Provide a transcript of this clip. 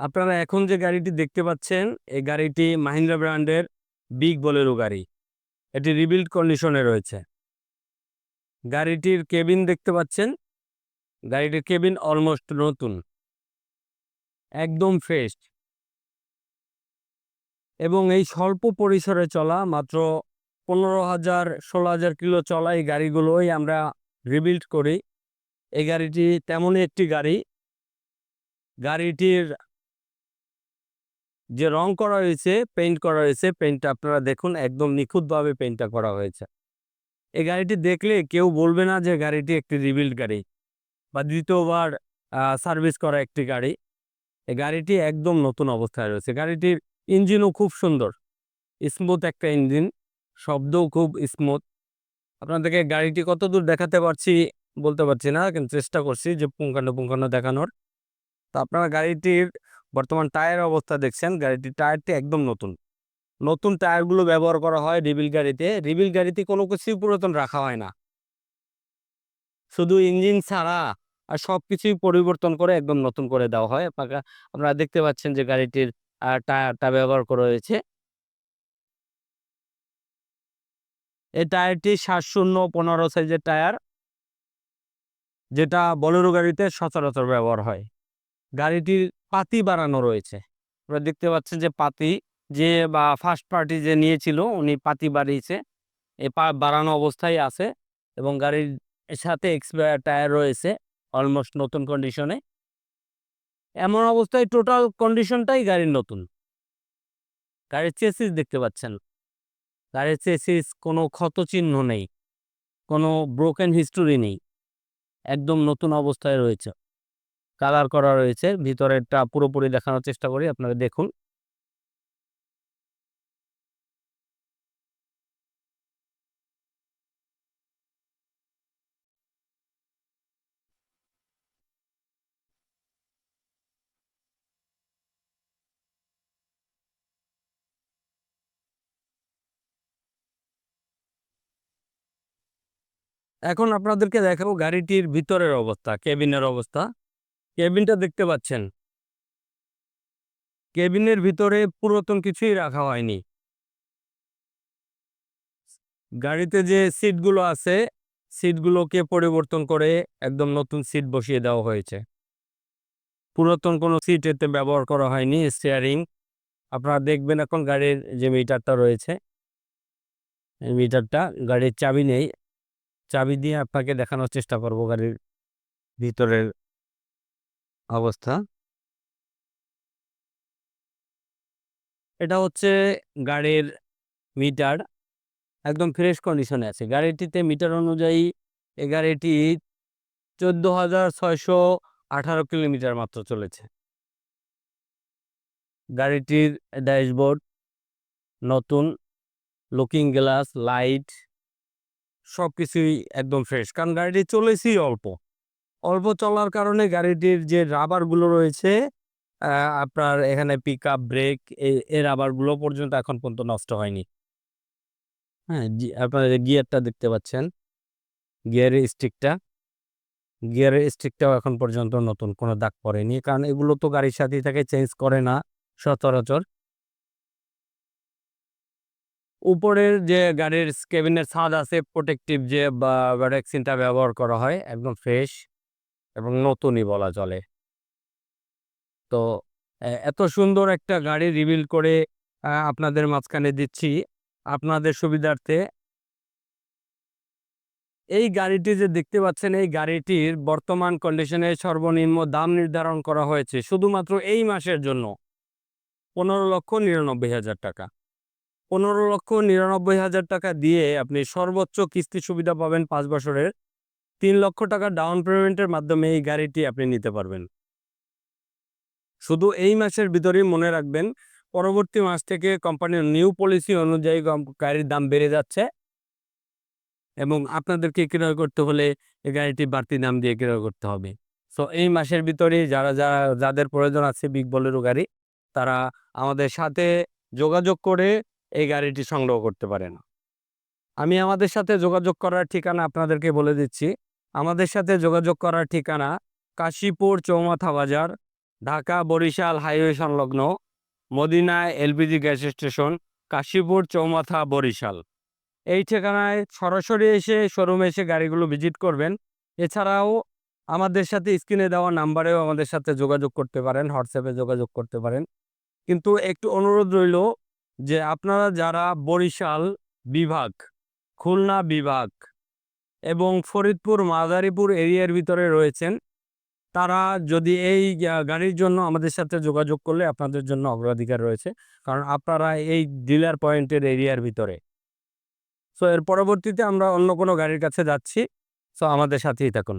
আপনারা এখন যে গাড়িটি দেখতে পাচ্ছেন, এই গাড়িটি মাহিন্দ্রা ব্র্যান্ডের বিগ বলেরো গাড়ি। এটি রিবিল্ড কন্ডিশনে রয়েছে। গাড়িটির কেবিন দেখতে পাচ্ছেন। গাড়িটির কেবিন অলমোস্ট নতুন। একদম ফ্রেশ। এবং এই স্বল্প পরিসরে চলা মাত্র পনেরো হাজার, ষোলো হাজার কিলো চলা এই গাড়িগুলোই আমরা রিবিল্ড করি। এই গাড়িটি তেমনই একটি গাড়ি। গাড়িটির যে রং করা হয়েছে পেইন্ট করা হয়েছে পেইন্টটা আপনারা দেখুন, একদম নিখুঁতভাবে পেইন্টটা করা হয়েছে। এই গাড়িটি দেখলে কেউ বলবে না যে গাড়িটি একটি রিবিল্ড গাড়ি বা দ্বিতীয়বার সার্ভিস করা একটি গাড়ি। এই গাড়িটি একদম নতুন অবস্থায় রয়েছে। গাড়িটির ইঞ্জিনও খুব সুন্দর। স্মুথ একটা ইঞ্জিন শব্দও খুব স্মুথ আপনাদেরকে গাড়িটি কত দূর দেখাতে পারছি, বলতে পারছি না, কিন্তু চেষ্টা করছি যে পুঙ্খানো পুঙ্খানুপুঙ্খানু দেখানোর। তো আপনারা গাড়িটির বর্তমান টায়ার অবস্থা দেখছেন, গাড়িটির টায়ারটি একদম নতুন। নতুন টায়ারগুলো ব্যবহার করা হয় রিবিল গাড়িতে। রিবিল গাড়িতে কোনো কিছুই পুরাতন রাখা হয় না। শুধু ইঞ্জিন ছাড়া আর সব কিছুই পরিবর্তন করে একদম নতুন করে দেওয়া হয়। আপনাকে, আপনারা দেখতে পাচ্ছেন যে গাড়িটির টায়ারটা ব্যবহার করা হয়েছে। এই টায়ারটি সাত শূন্য পনেরো সাইজের টায়ার, যেটা বলেরো গাড়িতে সচরাচর ব্যবহার হয়। গাড়িটির পাতি বাড়ানো রয়েছে। আমরা দেখতে পাচ্ছেন যে পাতি যে বা ফার্স্ট পার্টি যে নিয়েছিল, উনি পাতি বাড়িয়েছে এ বাড়ানো অবস্থায় আছে এবং গাড়ির সাথে এক্সপায়ার টায়ার রয়েছে অলমোস্ট নতুন কন্ডিশনে এমন অবস্থায় টোটাল কন্ডিশনটাই গাড়ির নতুন। গাড়ির চেসিস দেখতে পাচ্ছেন। গাড়ির চেসিস কোনো ক্ষত চিহ্ন নেই, কোনো ব্রোকেন হিস্টোরি নেই, একদম নতুন অবস্থায় রয়েছে। কালার করা রয়েছে। ভিতরেরটা পুরোপুরি দেখানোর চেষ্টা করি, আপনারা দেখুন। এখন আপনাদেরকে দেখাবো গাড়িটির ভিতরের অবস্থা কেবিনের অবস্থা। কেবিনটা দেখতে পাচ্ছেন। কেবিনের ভিতরে পুরাতন কিছুই রাখা হয়নি। গাড়িতে যে সিটগুলো আছে, সিটগুলোকে পরিবর্তন করে একদম নতুন সিট বসিয়ে দেওয়া হয়েছে। পুরাতন কোনো সিট এতে ব্যবহার করা হয়নি স্টিয়ারিং আপনারা দেখবেন এখন গাড়ির যে মিটারটা রয়েছে, এই মিটারটা গাড়ির চাবি নেই। চাবি দিয়ে আপনাকে দেখানোর চেষ্টা করব গাড়ির ভিতরের অবস্থা। এটা হচ্ছে গাড়ির মিটার। একদম ফ্রেশ কন্ডিশনে আছে। গাড়িটিতে মিটার অনুযায়ী এ গাড়িটি চোদ্দ হাজার ছয়শো আঠারো কিলোমিটার মাত্র চলেছে। গাড়িটির ড্যাশবোর্ড নতুন লুকিং গ্লাস লাইট সব কিছুই একদম ফ্রেশ কারণ গাড়িটি চলেছি অল্প। অল্প চলার কারণে গাড়িটির যে রাবারগুলো রয়েছে আপনার এখানে পিক আপ ব্রেক এই রাবারগুলো পর্যন্ত এখন পর্যন্ত নষ্ট হয়নি। হ্যাঁ আপনার গিয়ারটা দেখতে পাচ্ছেন, গিয়ারের স্টিকটা গিয়ারের স্টিকটাও এখন পর্যন্ত নতুন, কোনো দাগ পড়েনি। কারণ এগুলো তো গাড়ির সাথেই থাকে চেঞ্জ করে না সচরাচর। উপরের যে গাড়ির কেবিনের ছাদ আছে প্রোটেকটিভ যে ভ্যাকসিনটা ব্যবহার করা হয়, একদম ফ্রেশ এবং নতুনই বলা চলে। তো এত সুন্দর একটা গাড়ি রিভিল করে আপনাদের মাঝখানে দিচ্ছি। আপনাদের সুবিধার্থে এই গাড়িটি যে দেখতে পাচ্ছেন, এই গাড়িটির বর্তমান কন্ডিশনে সর্বনিম্ন দাম নির্ধারণ করা হয়েছে শুধুমাত্র এই মাসের জন্য। পনেরো লক্ষ নিরানব্বই হাজার টাকা। পনেরো লক্ষ নিরানব্বই হাজার টাকা দিয়ে আপনি সর্বোচ্চ কিস্তি সুবিধা পাবেন পাঁচ বছরের। তিন লক্ষ টাকা ডাউন পেমেন্টের মাধ্যমে এই গাড়িটি আপনি নিতে পারবেন। শুধু এই মাসের ভিতরেই মনে রাখবেন, পরবর্তী মাস থেকে কোম্পানির নিউ পলিসি অনুযায়ী গাড়ির দাম বেড়ে যাচ্ছে এবং আপনাদেরকে ক্রয় করতে হলে এই গাড়িটি বাড়তি দাম দিয়ে ক্রয় করতে হবে। সো এই মাসের ভিতরেই যারা যারা, যাদের প্রয়োজন আছে বিগ বলেরও গাড়ি, তারা আমাদের সাথে যোগাযোগ করে এই গাড়িটি সংগ্রহ করতে পারেন। আমি আমাদের সাথে যোগাযোগ করার ঠিকানা আপনাদেরকে বলে দিচ্ছি। আমাদের সাথে যোগাযোগ করার ঠিকানা কাশীপুর চৌমাথা বাজার, ঢাকা বরিশাল হাইওয়ে সংলগ্ন Madina LPG gas station, Kashipur চৌমাথা বরিশাল। এই ঠিকানায় সরাসরি এসে শোরুমে এসে গাড়িগুলো ভিজিট করবেন। এছাড়াও আমাদের সাথে স্ক্রিনে দেওয়া নাম্বারেও আমাদের সাথে যোগাযোগ করতে পারেন হোয়াটসঅ্যাপে যোগাযোগ করতে পারেন। কিন্তু একটু অনুরোধ রইল যে আপনারা যারা বরিশাল বিভাগ, খুলনা বিভাগ এবং ফরিদপুর, মাদারীপুর এরিয়ার ভিতরে রয়েছেন। তারা যদি এই গাড়ির জন্য আমাদের সাথে যোগাযোগ করলে আপনাদের জন্য অগ্রাধিকার রয়েছে। কারণ আপনারা এই ডিলার পয়েন্টের এরিয়ার ভিতরে। সো, এর পরবর্তীতে আমরা অন্য কোনো গাড়ির কাছে যাচ্ছি। সো, আমাদের সাথেই থাকুন।